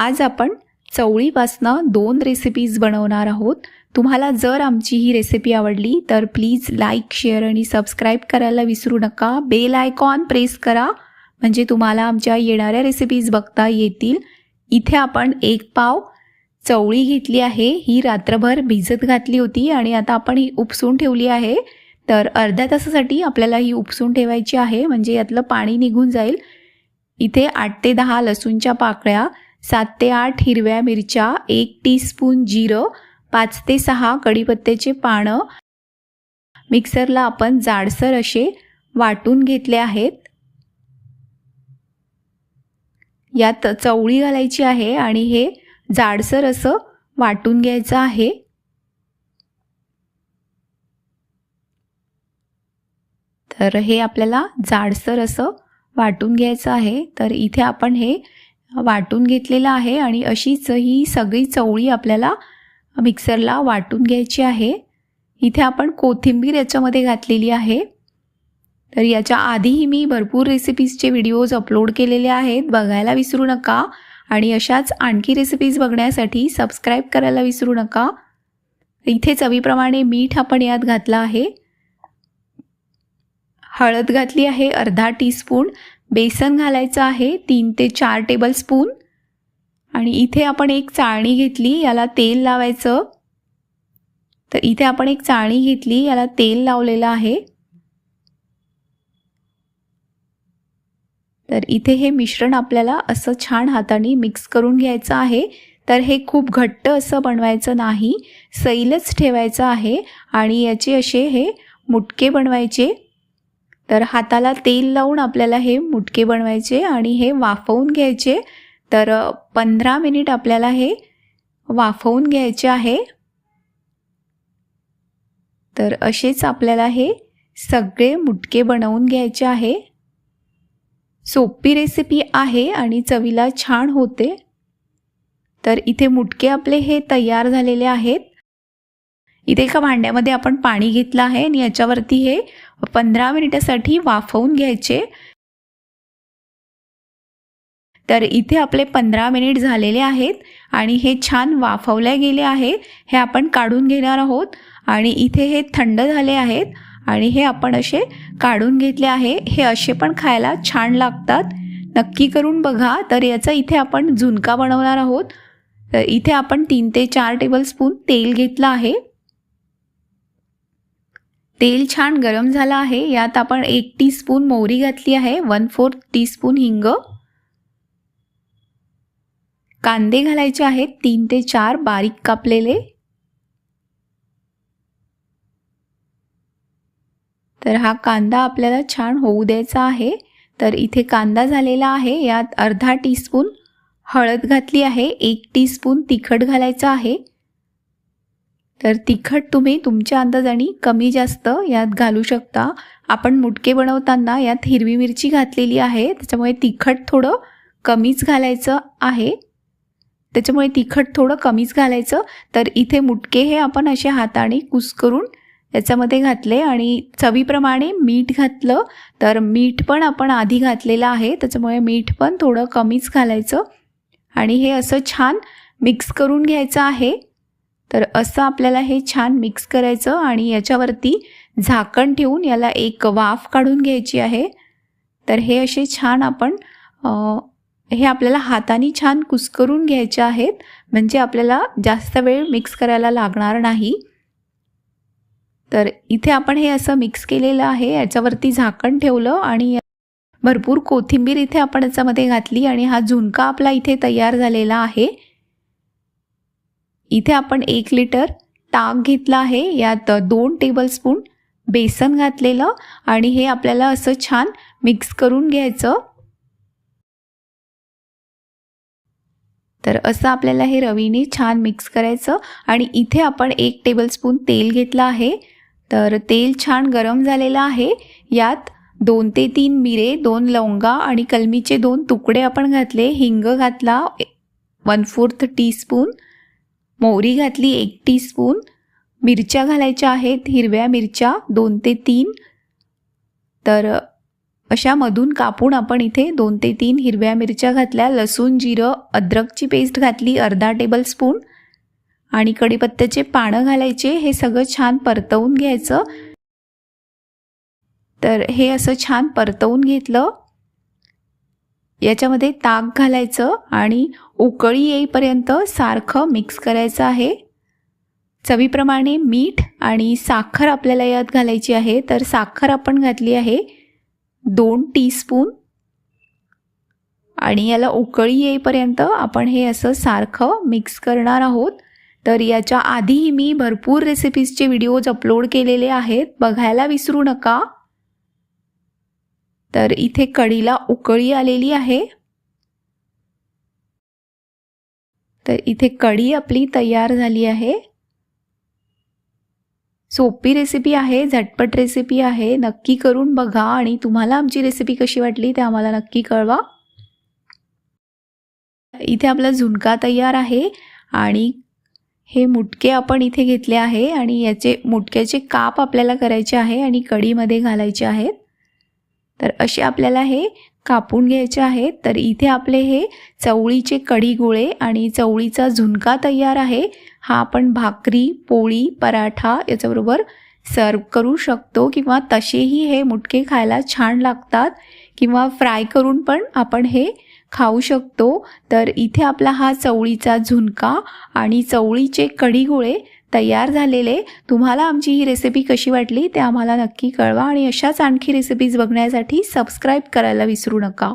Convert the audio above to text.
आज आपण चवळीपासनं दोन रेसिपीज बनवणार आहोत. तुम्हाला जर आमची ही रेसिपी आवडली तर प्लीज लाईक शेअर आणि सबस्क्राईब करायला विसरू नका. बेल आयकॉन प्रेस करा म्हणजे तुम्हाला आमच्या येणाऱ्या रेसिपीज बघता येतील. इथे आपण एक पाव चवळी घेतली आहे. ही रात्रभर भिजत घातली होती आणि आता आपण ही उपसून ठेवली आहे. तर अर्ध्या तासासाठी आपल्याला ही उपसून ठेवायची आहे म्हणजे यातलं पाणी निघून जाईल. इथे आठ ते दहा लसूणच्या पाकळ्या सात ते आठ हिरव्या मिरच्या एक टीस्पून जिरं पाच ते सहा कढीपत्त्याचे पानं. मिक्सरला आपण जाडसर असे वाटून घेतले आहेत. यात चवळी घालायची आहे आणि हे जाडसर असं वाटून घ्यायचं आहे. तर हे आपल्याला जाडसर असं वाटून घ्यायचं आहे. तर इथे आपण हे वाटून घेतलेलं आहे आणि अशीच ही सगळी चवळी आपल्याला मिक्सरला वाटून घ्यायची आहे. इथे आपण कोथिंबीर याच्यामध्ये घातलेली आहे. तर याच्या आधीही मी भरपूर रेसिपीजचे व्हिडिओज अपलोड केलेले आहेत. बघायला विसरू नका. आणि अशाच आणखी रेसिपीज बघण्यासाठी सबस्क्राईब करायला विसरू नका. इथे चवीप्रमाणे मीठ आपण यात घातलं आहे. हळद घातली आहे अर्धा टीस्पून बेसन घालायचं आहे तीन ते चार टेबल स्पून आणि इथे आपण एक चाळणी घेतली याला तेल लावायचं. तर इथे आपण एक चाळणी घेतली याला तेल लावलेलं आहे. तर इथे हे मिश्रण आपल्याला असं छान हाताने मिक्स करून घ्यायचं आहे. तर हे खूप घट्ट असं बनवायचं नाही सैलच ठेवायचं आहे. आणि याचे असे हे मुटके बनवायचे. तर हाताला तेल लावून आपल्याला हे मुटके बनवायचे आणि हे वाफवून घ्यायचे. तर पंधरा मिनिट आपल्याला हे वाफवून घ्यायचे आहे. तर असेच आपल्याला हे सगळे मुटके बनवून घ्यायचे आहे. सोपी रेसिपी आहे आणि चवीला छान होते. तर इथे मुटके आपले हे तयार झालेले आहेत. इथे एका भांड्यामध्ये आपण पाणी घेतलं आहे आणि याच्यावरती हे पंधरा मिनिटासाठी वाफवून घ्यायचे. तर इथे आपले पंधरा मिनिट झालेले आहेत आणि हे छान वाफवले गेले आहे. हे आपण काढून घेणार आहोत आणि इथे हे थंड झाले आहेत आणि हे आपण असे काढून घेतले आहे. हे असे पण खायला छान लागतात. नक्की करून बघा. तर याचा इथे आपण झुणका बनवणार आहोत. तर इथे आपण तीन ते चार टेबलस्पून तेल घेतलं आहे. तेल छान गरम झालं आहे. यात आपण एक टीस्पून मोहरी घातली आहे. वन फोर्थ टीस्पून हिंग. कांदे घालायचे आहेत. तीन ते चार बारीक कापलेले. तर हा कांदा आपल्याला छान होऊ द्यायचा आहे. तर इथे कांदा झालेला आहे. यात अर्धा टीस्पून हळद घातली आहे. एक टीस्पून तिखट घालायचं आहे. तर तिखट तुम्ही तुमच्या अंदाजाने कमी जास्त यात घालू शकता. आपण मुटके बनवताना यात हिरवी मिरची घातलेली आहे. त्याच्यामुळे तिखट थोडं कमीच घालायचं आहे. त्याच्यामुळे तिखट थोडं कमीच घालायचं. तर इथे मुटके हे आपण असे हाताने कुस करून याच्यामध्ये घातले आणि चवीप्रमाणे मीठ घातलं. तर मीठ पण आपण आधी घातलेलं आहे. त्याच्यामुळे मीठ पण थोडं कमीच घालायचं. आणि हे असं छान मिक्स करून घ्यायचं आहे. तर असं आपल्याला हे छान मिक्स करायचं आणि याच्यावरती झाकण ठेवून याला एक वाफ काढून घ्यायची आहे. तर हे असे छान आपण हे आपल्याला हाताने छान कुस्करून घ्यायचे आहेत. म्हणजे आपल्याला जास्त वेळ मिक्स करायला लागणार नाही. तर इथे आपण हे असं मिक्स केलेलं आहे. याच्यावरती झाकण ठेवलं आणि भरपूर कोथिंबीर इथे आपण याच्यामध्ये घातली आणि हा झुणका आपला इथे तयार झालेला आहे. इथे आपण एक लिटर ताक घेतला आहे. यात दोन टेबलस्पून बेसन घातलेलं आणि हे आपल्याला असं छान मिक्स करून घ्यायचं. तर असं आपल्याला हे रवीने छान मिक्स करायचं आणि इथे आपण एक टेबलस्पून तेल घेतलं आहे. तर तेल छान गरम झालेलं आहे. यात दोन ते तीन मिरे दोन लवंगा आणि कलमीचे दोन तुकडे आपण घातले. हिंग घातला वन फोर्थ टीस्पून मोहरी घातली एक टीस्पून मिरच्या घालायच्या आहेत हिरव्या मिरच्या दोन ते तीन. तर अशा मधून कापून आपण इथे दोन ते तीन हिरव्या मिरच्या घातल्या लसूण जिरं अद्रकची पेस्ट घातली अर्धा टेबल स्पून आणि कढीपत्त्याचे पानं घालायचे हे सगळं छान परतवून घ्यायचं. तर हे असं छान परतवून घेतलं. याच्यामध्ये ताक घालायचं आणि उकळी येईपर्यंत सारखं मिक्स करायचं आहे. चवीप्रमाणे मीठ आणि साखर आपल्याला यात घालायची आहे. तर साखर आपण घातली आहे दोन टीस्पून. आणि याला उकळी येईपर्यंत आपण हे असं सारखं मिक्स करणार आहोत. तर याच्या आधीही मी भरपूर रेसिपीजचे व्हिडिओज अपलोड केलेले आहेत. बघायला विसरू नका. तर इथे कढीला उकळी आलेली आहे. तर इथे कढी आपली तयार झाली आहे. सोपी रेसिपी आहे झटपट रेसिपी आहे. नक्की करून बघा आणि तुम्हाला आमची रेसिपी कशी वाटली ते आम्हाला नक्की कळवा. इथे आपला झुणका तयार आहे आणि हे मुटके आपण इथे घेतले आहे आणि याचे मुटक्याचे काप आपल्याला करायचे आहे आणि कढीमध्ये घालायचे आहेत. तर असे आपल्याला हे कापून घ्यायचे आहेत तर इथे आपले हे चवळीचे कढी गोळे आणि चवळीचा झुणका तयार आहे. हा आपण भाकरी पोळी पराठा याच्याबरोबर सर्व करू शकतो किंवा तसेही हे मुटके खायला छान लागतात किंवा फ्राय करून पण आपण हे खाऊ शकतो. तर इथे आपला हा चवळीचा झुणका आणि चवळीचे कढी गोळे तयार झालेले. तुम्हाला आमची ही रेसिपी कशी वाटली ते आम्हाला नक्की कळवा आणि अशाच आणखी रेसिपीज बघण्यासाठी सबस्क्राईब करायला विसरू नका.